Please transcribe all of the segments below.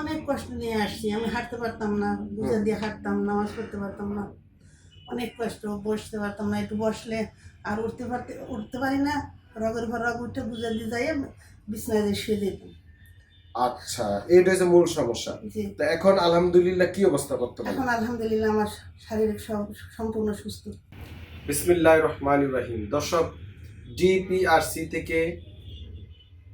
অনেক কষ্ট নিয়ে আসছি। আমি হাঁটতে পারতাম না বুঝে দিয়ে হাঁটতাম নামাজ পড়তে পারতাম না। অনেক কষ্ট বসতে পারতাম না একটু বসলে আর উঠতে পারতে উঠতে পারি না। রগের ভর রগ উঠে বুঝে দিয়ে যাই বিছনায় দিয়ে শুয়ে দিতাম আচ্ছা এইটা হচ্ছে মূল সমস্যা। তো এখন আলহামদুলিল্লাহ কি অবস্থা করতে এখন আলহামদুলিল্লাহ আমার শারীরিক সম্পূর্ণ সুস্থ। বিসমিল্লাহ রহমান রাহিম। দর্শক ডিপিআরসি থেকে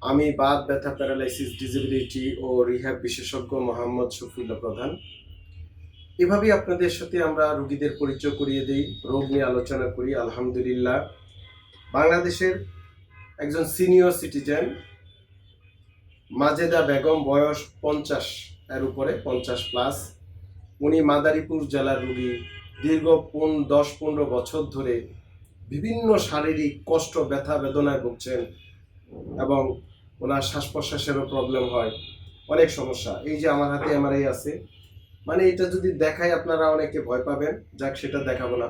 আমি বাদ ব্যথা, প্যারালাইসিস, ডিসেবিলিটি ও রিহ্যাব বিশেষজ্ঞ মোহাম্মদ শফিউল্লাহ প্রধান। এভাবেই আপনাদের সাথে আমরা রুগীদের পরিচয় করিয়ে দিই, রোগ নিয়ে আলোচনা করি, আলহামদুলিল্লাহ। বাংলাদেশের একজন সিনিয়র সিটিজেন, মাজেদা বেগম, বয়স পঞ্চাশ, এর উপরে পঞ্চাশ প্লাস। উনি মাদারীপুর জেলার রুগী, দীর্ঘ পন, দশ পনেরো বছর ধরে বিভিন্ন শারীরিক কষ্ট, ব্যথা, বেদনায় ভুগছেন। এবং ওনার শ্বাস প্রশ্বাসেরও প্রবলেম হয়, অনেক সমস্যা। এই যে আমার হাতে এমআরআই আছে মানে এটা যদি দেখাই আপনারা অনেকে ভয় পাবেন, যাক সেটা দেখাবো না।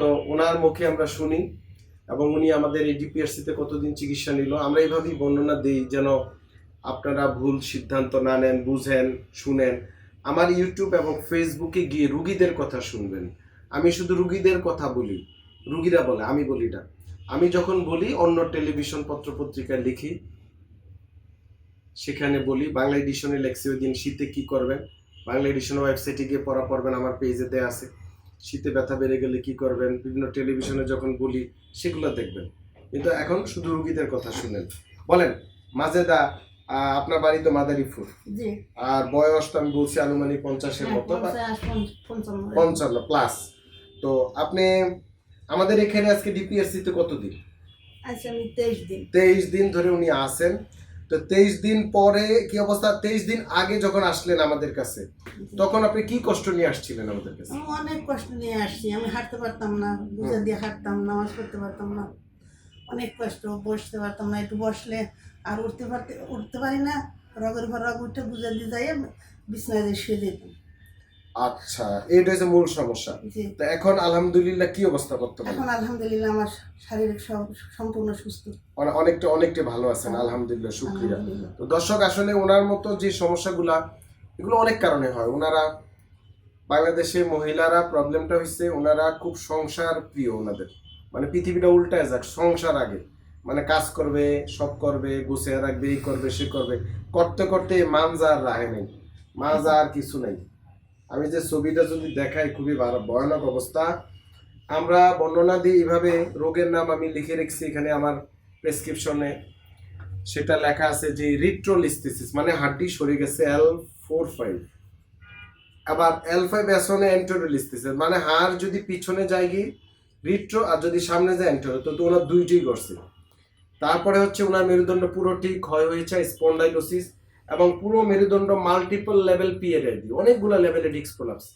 তো ওনার মুখে আমরা শুনি এবং উনি আমাদের এই ডিপিআরসিতে কতদিন চিকিৎসা নিল, আমরা এইভাবেই বর্ণনা দিই যেন আপনারা ভুল সিদ্ধান্ত না নেন, বুঝেন, শুনেন। আমার ইউটিউব এবং ফেসবুকে গিয়ে রুগীদের কথা শুনবেন। আমি শুধু রুগীদের কথা বলি, রুগীরা বলে, আমি বলি না। আমি যখন বলি অন্য টেলিভিশন পত্র পত্রিকায় লিখি সেখানে বলি বাংলা এডিশনে লেখছি ওই দিন শীতে কি করবেন? বাংলা এডিশনের ওয়েবসাইটে গিয়ে পড়া পড়বেন আমার পেজে দেওয়া আছে। শীতে ব্যথা বেড়ে গেলে কি করবেন? বিভিন্ন টেলিভিশনে যখন বলি সেগুলো দেখবেন। কিন্তু এখন শুধু রুগীদের কথা শুনেন। বলেন মাজেদা আপনার বাড়ি তো মাদারীপুর। আর বয়স তো আমি বলছি আনুমানিক পঞ্চাশের হ্যাঁ, মতো পঞ্চান্ন। প্লাস তো আপনি আমাদের এখানে আজকে ডিপিএসসি তে কতদিন আচ্ছা আমি তেইশ দিন। তেইশ দিন ধরে উনি আসেন তো তেইশ দিন পরে কি অবস্থা? তেইশ দিন আগে যখন আসলেন আমাদের কাছে তখন আপনি কি কষ্ট নিয়ে আসছিলেন আমাদের কাছে? আমি অনেক কষ্ট নিয়ে আসছি। আমি হাঁটতে পারতাম না বুঝে দিয়ে হাঁটতাম নামাজ পড়তে পারতাম না। অনেক কষ্ট বসতে পারতাম না একটু বসলে আর উঠতে পারতে উঠতে পারি না। রগের ভর রগ উঠে বুঝে দিয়ে যাই বিছনায় শুয়ে দিতাম আচ্ছা এইটা হচ্ছে মূল সমস্যা। তো এখন আলহামদুলিল্লাহ কি অবস্থা করতে পারেন এখন আলহামদুলিল্লাহ আমার শারীরিক সম্পূর্ণ সুস্থ। অনে- অনেকটা অনেকটা ভালো আছেন আলহামদুলিল্লাহ শুক্রিয়া। তো দর্শক আসলে ওনার মতো যে সমস্যাগুলা এগুলো অনেক কারণে হয়। ওনারা বাংলাদেশের মহিলারা প্রবলেমটা হচ্ছে ওনারা খুব সংসার প্রিয় ওনাদের। মানে পৃথিবীটা উল্টায় যাক সংসার আগে। মানে কাজ করবে সব করবে গুছিয়ে রাখবে এই করবে সে করবে। করতে করতে মানজা আর রাহে নেই। মাজা আর কিছু নেই। আমি যে ছবিটা যদি দেখাই, খুবই ভয়ানক অবস্থা। আমরা বর্ণনা দিই এইভাবে, রোগের নাম আমি লিখে রেখেছি এখানে আমার প্রেসক্রিপশনে সেটা লেখা আছে যে রিট্রোলিস্থিসিস মানে হাড্ডি সরে গেছে এল ফোর ফাইভ আবার এল ফাইভ এসনে এন্টোরোলিস্থিসিস মানে হাড় যদি পিছনে যায় গিয়ে রিট্রো আর যদি সামনে যায় তো তো ওনার দুইটাই করছে তারপরে হচ্ছে ওনার মেরুদণ্ড পুরোটি ক্ষয় হয়েছে স্পন্ডাইলোসিস এবং পুরো মেরুদণ্ড মাল্টিপল লেভেল পিএরআইডি অনেকগুলো লেভেলে ডিস্ক প্রলাপস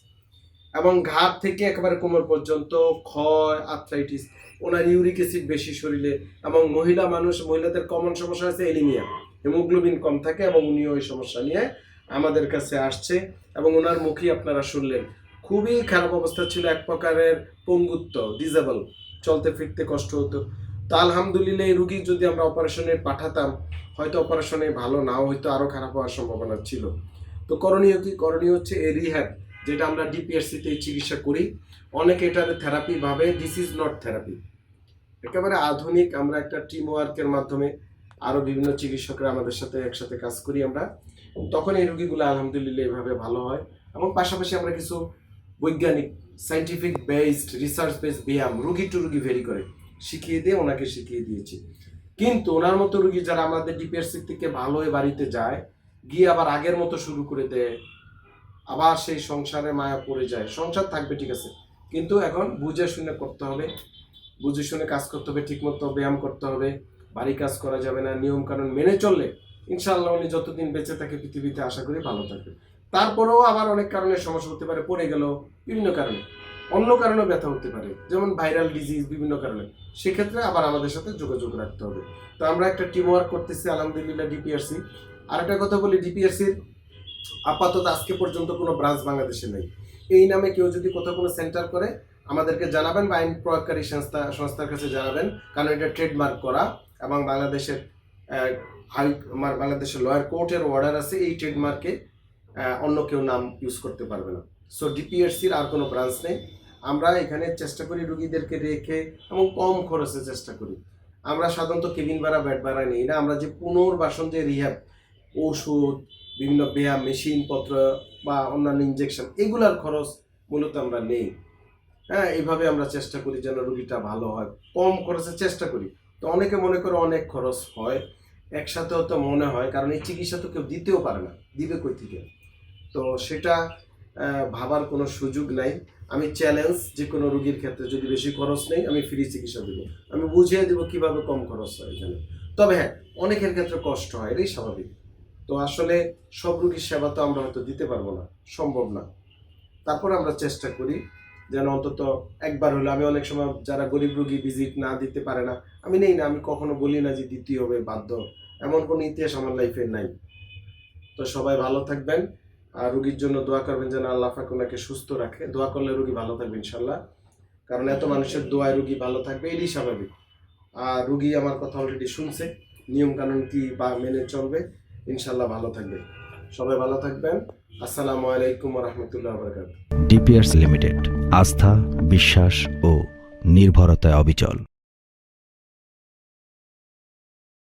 এবং ঘাট থেকে একেবারে কোমর পর্যন্ত, ক্ষয় আর্থ্রাইটিস ওনার ইউরিক অ্যাসিড বেশি শরীরে এবং মহিলা মানুষ, মহিলাদের কমন সমস্যা আছে এলিমিয়া হিমোগ্লোবিন কম থাকে এবং উনিও ওই সমস্যা নিয়ে আমাদের কাছে আসছে এবং ওনার মুখেই আপনারা শুনলেন। খুবই খারাপ অবস্থা ছিল এক প্রকারের পঙ্গুত্ব ডিজেবল চলতে ফিরতে কষ্ট হতো। তো আলহামদুলিল্লাহ এই রুগী যদি আমরা অপারেশনে পাঠাতাম, হয়তো অপারেশনে ভালো, নাও হয়তো আরও খারাপ হওয়ার সম্ভাবনা ছিল। তো করণীয় কি? করণীয় হচ্ছে এই রিহ্যাব যেটা আমরা ডিপিএসসিতে চিকিৎসা করি। অনেকে এটার থেরাপি ভাবে দিস ইজ নট থেরাপি একেবারে আধুনিক, আমরা একটা টিম ওয়ার্কের মাধ্যমে আরও বিভিন্ন চিকিৎসকরা আমাদের সাথে একসাথে কাজ করি আমরা। তখন এই রুগীগুলো আলহামদুলিল্লাহ এভাবে ভালো হয়। এবং পাশাপাশি আমরা কিছু বৈজ্ঞানিক সাইন্টিফিক বেসড রিসার্চ বেসড ব্যায়াম, রুগী টু রুগী ভেরি করে। শিখিয়ে দিয়ে ওনাকে শিখিয়ে দিয়েছি। কিন্তু ওনার মতো রুগী যারা আমাদের ডিপিএসসি থেকে ভালো হয়ে বাড়িতে যায়, গিয়ে আবার আগের মতো শুরু করে দেয়, আবার সেই সংসারে মায়া পড়ে যায়, সংসার থাকবে, ঠিক আছে। কিন্তু এখন বুঝে শুনে করতে হবে, বুঝে শুনে কাজ করতে হবে, ঠিকমতো ব্যায়াম করতে হবে, বাড়ি কাজ করা যাবে না, নিয়ম কানুন মেনে চললে ইনশাআল্লাহ উনি যতদিন বেঁচে থাকে পৃথিবীতে আশা করি ভালো থাকবে। তারপরেও আবার অনেক কারণে সমস্যা হতে পারে, পড়ে গেল, বিভিন্ন কারণে। অন্য কারণেও ব্যথা হতে পারে, যেমন ভাইরাল ডিজিজ বিভিন্ন কারণে। সেক্ষেত্রে আবার আমাদের সাথে যোগাযোগ রাখতে হবে। তো আমরা একটা টিম ওয়ার্ক করতেছি, আলহামদুলিল্লাহ ডিপিআরসি আর একটা কথা বলি ডিপিআরসির আপাতত আজকে পর্যন্ত কোনো ব্রাঞ্চ বাংলাদেশে নেই। এই নামে কেউ যদি কোথাও কোনো সেন্টার করে, আমাদেরকে জানাবেন বা আইন প্রয়োগকারী সংস্থা, সংস্থার কাছে জানাবেন, কারণ এটা ট্রেডমার্ক করা এবং বাংলাদেশের হাই বাংলাদেশের লয়ার কোর্টের অর্ডার আছে, এই ট্রেডমার্কে অন্য কেউ নাম ইউজ করতে পারবে না। সো ডিপিএসসির আর কোনো ব্রাঞ্চ নেই। আমরা এখানে চেষ্টা করি রুগীদেরকে রেখে এবং কম খরচে চেষ্টা করি। আমরা সাধারণত কেবিন ভাড়া বেড ভাড়া নিই না। আমরা যে পুনর্বাসন যে রিহ্যাব ওষুধ, বিভিন্ন ব্যায়াম মেশিনপত্র বা অন্যান্য ইনজেকশন এগুলার খরচ মূলত আমরা নেই। হ্যাঁ এইভাবে আমরা চেষ্টা করি যেন রুগীটা ভালো হয়। কম খরচে চেষ্টা করি। তো অনেকে মনে করে অনেক খরচ হয়। একসাথেও তো মনে হয়, কারণ এই চিকিৎসা তো কেউ দিতেও পারে না। দিবে কই থেকে? তো সেটা ভাবার কোনো সুযোগ নাই। আমি চ্যালেঞ্জ যে কোনো রুগীর ক্ষেত্রে যদি বেশি খরচ নেই, আমি ফ্রি চিকিৎসা দেবো। আমি বুঝিয়ে দেবো কীভাবে কম খরচ হয় এখানে। তবে হ্যাঁ অনেকের ক্ষেত্রে কষ্ট হয়, এটাই স্বাভাবিক। তো আসলে সব রুগীর সেবা তো আমরা হয়তো দিতে পারব না, সম্ভব না। তারপর আমরা চেষ্টা করি যেন অন্তত একবার হলে আমি অনেক সময় যারা গরিব রুগী ভিজিট না দিতে পারে না, আমি নেই না, আমি কখনো বলি না যে দিতেই হবে, বাধ্য। এমন কোনো ইতিহাস আমার লাইফে নাই। তো সবাই ভালো থাকবেন। আর রুগীর জন্য দোয়া করবেন যেন আল্লাহ পাক ওনাকে সুস্থ রাখে। দোয়া করলে রুগী ভালো থাকবে ইনশাল্লাহ কারণ এত মানুষের দোয়ায় রুগী ভালো থাকবে, এটাই স্বাভাবিক। আর রুগী আমার কথা অলরেডি শুনছে নিয়ম কানুন কি বা মেনে চলবে ইনশাল্লাহ ভালো থাকবে। সবাই ভালো থাকবেন। আসসালামু আলাইকুম রহমতুল্লাহ বরকাত ডিপিআরস লিমিটেড, আস্থা, বিশ্বাস ও নির্ভরতায় অবিচল।